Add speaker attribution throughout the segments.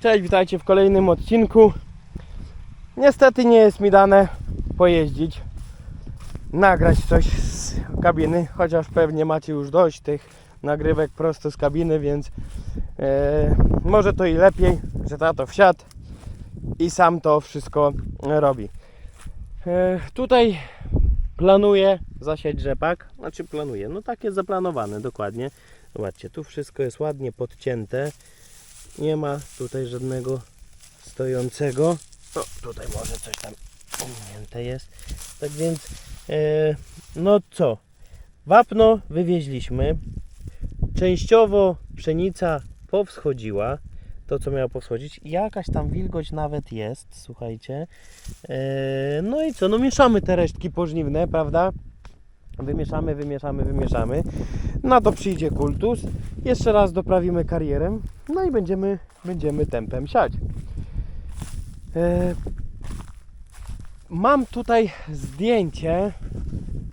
Speaker 1: Cześć, witajcie w kolejnym odcinku. Niestety nie jest mi dane pojeździć, nagrać coś z kabiny, chociaż pewnie macie już dość tych nagrywek prosto z kabiny, więc e, może to i lepiej, że tato wsiadł i sam to wszystko robi. E, tutaj planuję zasiać rzepak, znaczy planuję, no tak jest zaplanowane dokładnie. Zobaczcie, tu wszystko jest ładnie podcięte. Nie ma tutaj żadnego stojącego. O, tutaj może coś tam pominięte jest. Tak więc, e, no co? Wapno wywieźliśmy. Częściowo pszenica powschodziła. To, co miało powschodzić. Jakaś tam wilgoć nawet jest, słuchajcie. E, no i co? No mieszamy te resztki pożniwne, prawda? Wymieszamy, wymieszamy, wymieszamy. Na to przyjdzie kultus. Jeszcze raz doprawimy karierę. No i będziemy, będziemy tempem siać. E, mam tutaj zdjęcie.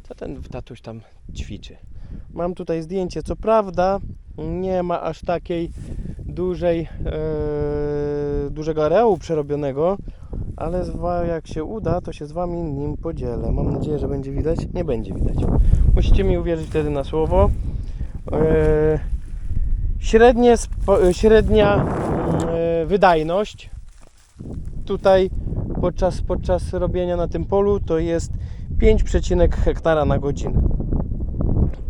Speaker 1: Co ten tatuś tam ćwiczy? Mam tutaj zdjęcie. Co prawda nie ma aż takiej dużej, e, dużego areału przerobionego, ale jak się uda, to się z Wami nim podzielę. Mam nadzieję, że będzie widać. Nie będzie widać. Musicie mi uwierzyć wtedy na słowo. E, średnie, e, średnia mm, e, wydajność tutaj podczas, podczas robienia na tym polu to jest 5,1 hektara na godzinę.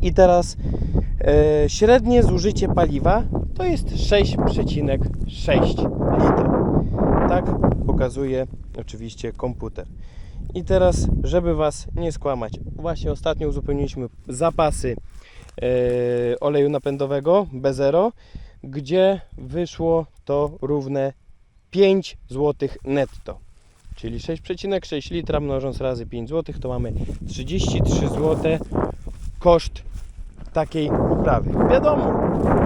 Speaker 1: I teraz średnie zużycie paliwa to jest 6,6 litra. Tak pokazuje oczywiście komputer. I teraz, żeby Was nie skłamać, właśnie ostatnio uzupełniliśmy zapasy e, oleju napędowego B0, gdzie wyszło to równe 5 zł netto. Czyli 6,6 litra mnożąc razy 5 zł to mamy 33 zł koszt takiej uprawy. Wiadomo,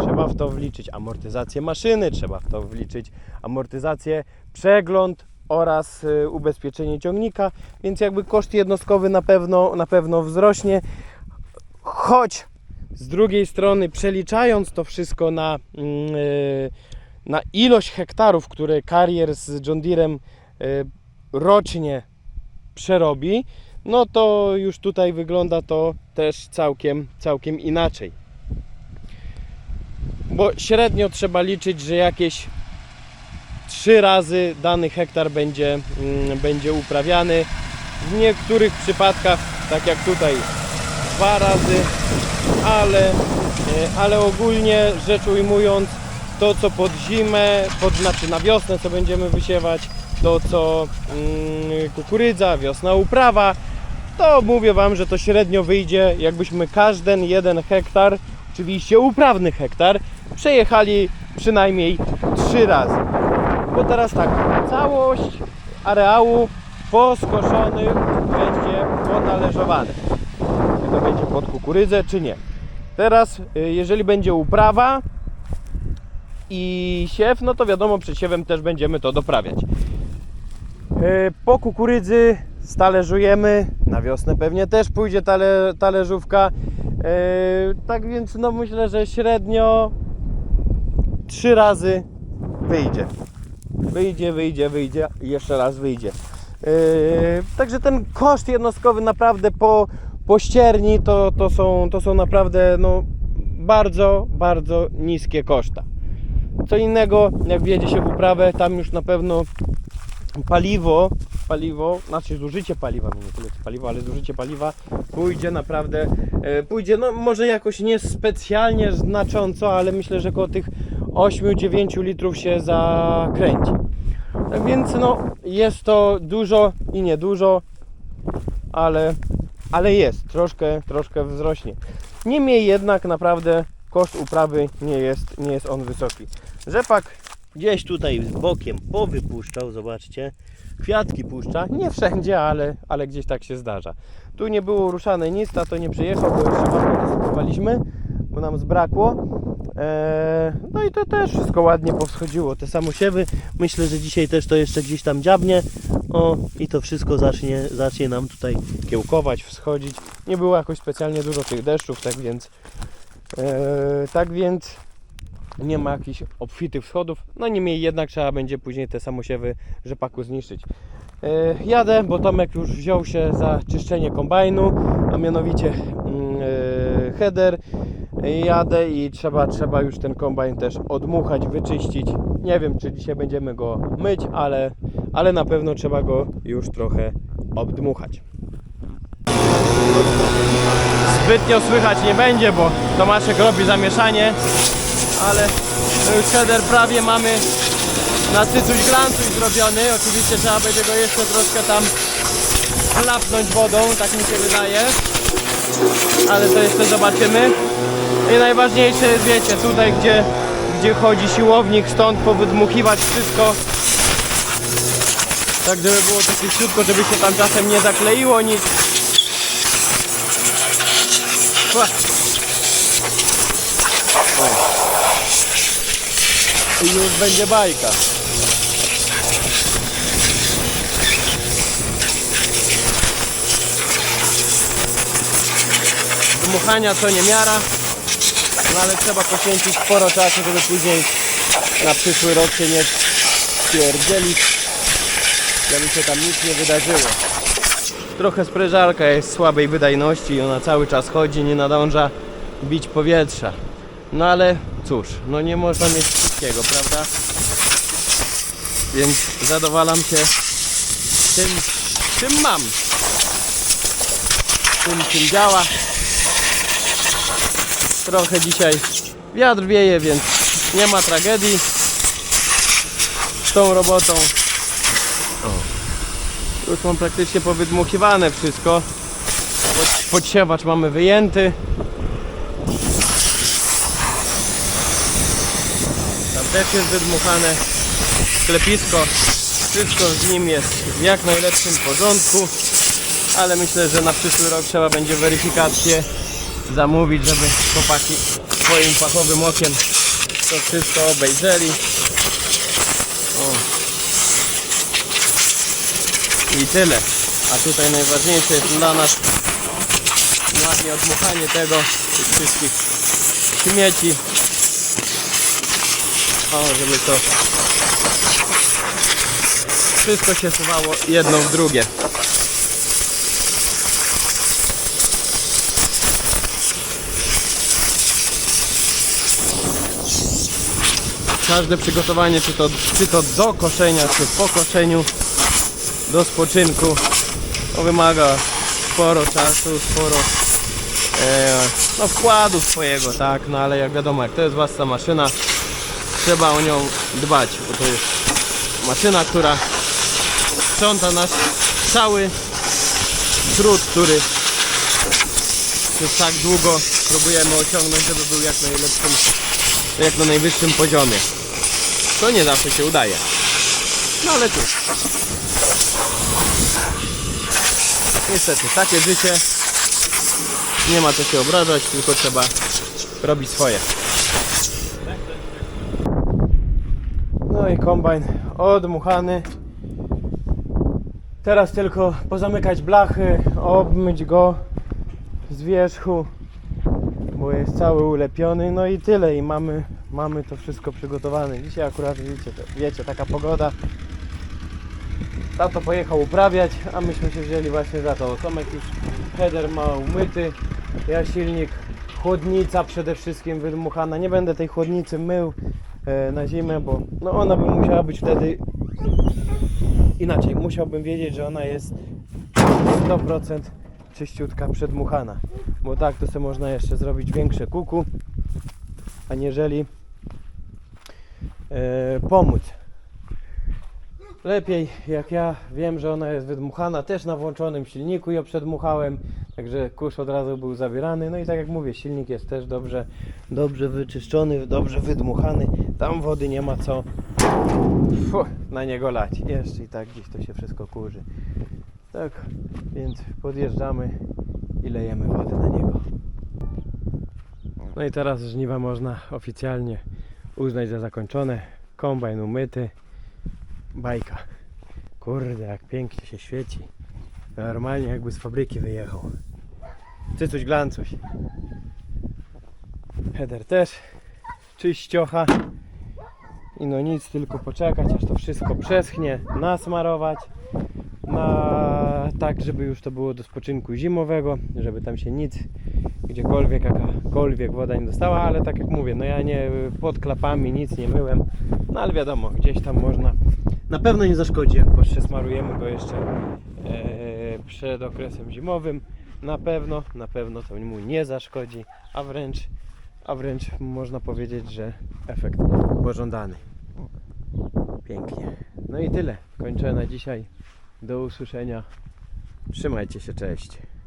Speaker 1: trzeba w to wliczyć amortyzację maszyny, trzeba w to wliczyć amortyzację, przegląd oraz y, ubezpieczenie ciągnika, więc jakby koszt jednostkowy na pewno, na pewno wzrośnie, choć z drugiej strony przeliczając to wszystko na, mm, y, na ilość hektarów, które karier z John Deerem y, rocznie przerobi, no to już tutaj wygląda to też całkiem, całkiem inaczej. Bo średnio trzeba liczyć, że jakieś trzy razy dany hektar będzie, mm, będzie uprawiany. W niektórych przypadkach, tak jak tutaj, dwa razy, ale, e, ale ogólnie rzecz ujmując, to co pod zimę, pod, znaczy na wiosnę co będziemy wysiewać, to co mm, kukurydza, wiosna uprawa, to mówię Wam, że to średnio wyjdzie, jakbyśmy każdy jeden hektar, oczywiście uprawny hektar, przejechali przynajmniej trzy razy. Bo teraz tak, całość areału poskoszonych będzie ponależowane. Czy to będzie pod kukurydzę, czy nie. Teraz, y, jeżeli będzie uprawa i siew, no to wiadomo, przed siewem też będziemy to doprawiać. E, Po kukurydzy stależujemy, na wiosnę pewnie też pójdzie tale, talerzówka. E, Tak więc no myślę, że średnio trzy razy wyjdzie. Wyjdzie, wyjdzie, wyjdzie i jeszcze raz wyjdzie. E, Także ten koszt jednostkowy naprawdę po, po ścierni to, to, są, to są naprawdę no, bardzo, bardzo niskie koszta. Co innego, jak wjedzie się w uprawę, tam już na pewno paliwo, paliwo, znaczy zużycie paliwa, nie tyle paliwo, ale zużycie paliwa pójdzie naprawdę, e, pójdzie no może jakoś nie specjalnie znacząco, ale myślę, że około tych 8-9 litrów się zakręci. Tak więc no jest to dużo i niedużo, ale, ale jest, troszkę, troszkę wzrośnie. Niemniej jednak naprawdę koszt uprawy nie jest, nie jest on wysoki. Rzepak gdzieś tutaj bokiem powypuszczał, zobaczcie. Kwiatki puszcza, nie wszędzie, ale, ale gdzieś tak się zdarza. Tu nie było ruszane nic, to nie przyjechał, bo jeszcze wapno dosypywaliśmy, bo nam zbrakło. Eee, no i to też wszystko ładnie powschodziło, te samosiewy. Myślę, że dzisiaj też to jeszcze gdzieś tam dziabnie. O, i to wszystko zacznie, zacznie nam tutaj kiełkować, wschodzić. Nie było jakoś specjalnie dużo tych deszczów, tak więc, eee, tak więc nie ma jakichś obfitych schodów. No niemniej jednak trzeba będzie później te samosiewy rzepaku zniszczyć. E, Jadę, bo Tomek już wziął się za czyszczenie kombajnu, a mianowicie e, header. Jadę i trzeba, trzeba już ten kombajn też odmuchać, wyczyścić. Nie wiem, czy dzisiaj będziemy go myć, ale, ale na pewno trzeba go już trochę obdmuchać. Zbytnio słychać nie będzie, bo Tomaszek robi zamieszanie, ale już header prawie mamy na cycuś glancuś zrobiony. Oczywiście trzeba będzie go jeszcze troszkę tam chlapnąć wodą, tak mi się wydaje. Ale to jeszcze zobaczymy. I najważniejsze jest, wiecie, tutaj gdzie, gdzie chodzi siłownik, stąd powydmuchiwać wszystko. Tak, żeby było to czyściutko, żeby się tam czasem nie zakleiło nic. I już będzie bajka. Dmuchania to nie miara, no ale trzeba poświęcić sporo czasu, żeby później na przyszły rok się nie pierdzielić, żeby się tam nic nie wydarzyło. Trochę sprężarka jest słabej wydajności i ona cały czas chodzi, nie nadąża bić powietrza. No ale cóż, no nie można mieć wszystkiego, prawda? Więc zadowalam się tym, czym mam. Tym, czym działa. Trochę dzisiaj wiatr wieje, więc nie ma tragedii z tą robotą. Już mam praktycznie powydmuchiwane wszystko. Pod- Podsiewacz mamy wyjęty. Tam też jest wydmuchane. Sklepisko. Wszystko z nim jest w jak najlepszym porządku. Ale myślę, że na przyszły rok trzeba będzie weryfikację zamówić, żeby chłopaki swoim fachowym okiem to wszystko obejrzeli. O. I tyle. A tutaj najważniejsze jest dla nas ładnie odmuchanie tego, tych wszystkich śmieci. O, żeby to wszystko się suwało jedno w drugie. Każde przygotowanie, czy to, czy to do koszenia, czy po koszeniu, do spoczynku, to wymaga sporo czasu, sporo e, no, wkładu swojego, tak, no ale jak wiadomo, jak to jest własna maszyna, trzeba o nią dbać, bo to jest maszyna, która sprząta nasz cały trud, który przez tak długo próbujemy osiągnąć, żeby był jak najlepszym, jak na najwyższym poziomie. To nie zawsze się udaje. No ale cóż. Niestety, takie życie. Nie ma co się obrażać, tylko trzeba robić swoje. No i kombajn odmuchany. Teraz tylko pozamykać blachy, obmyć go z wierzchu, bo jest cały ulepiony. No i tyle. I mamy, mamy to wszystko przygotowane. Dzisiaj akurat wiecie, wiecie taka pogoda. Tato pojechał uprawiać, a myśmy się wzięli właśnie za to. Tomek już header ma umyty, ja silnik, chłodnica przede wszystkim wydmuchana. Nie będę tej chłodnicy mył e, na zimę, bo no ona by musiała być wtedy inaczej. Musiałbym wiedzieć, że ona jest 100% czyściutka przedmuchana. Bo tak to sobie można jeszcze zrobić większe kuku, aniżeli e, pomóc. Lepiej, jak ja wiem, że ona jest wydmuchana, też na włączonym silniku ją przedmuchałem, także kurz od razu był zabierany. No i tak jak mówię, silnik jest też dobrze, dobrze wyczyszczony, dobrze wydmuchany. Tam wody nie ma co na niego lać. Jeszcze i tak gdzieś to się wszystko kurzy. Tak, więc podjeżdżamy i lejemy wodę na niego. No i teraz żniwa można oficjalnie uznać za zakończone. Kombajn umyty. Bajka. Kurde, jak pięknie się świeci. Normalnie jakby z fabryki wyjechał. Cycuś glancuś. Header też czyściocha. I no nic, tylko poczekać, aż to wszystko przeschnie, nasmarować. Na, tak, żeby już to było do spoczynku zimowego, żeby tam się nic, gdziekolwiek, jakakolwiek woda nie dostała, ale tak jak mówię, no ja nie pod klapami nic nie myłem, no ale wiadomo, gdzieś tam można. Na pewno nie zaszkodzi, jak smarujemy go jeszcze e, przed okresem zimowym. Na pewno, na pewno to mu nie zaszkodzi, a wręcz, a wręcz można powiedzieć, że efekt pożądany. Pięknie. No i tyle. Kończę na dzisiaj. Do usłyszenia. Trzymajcie się, cześć.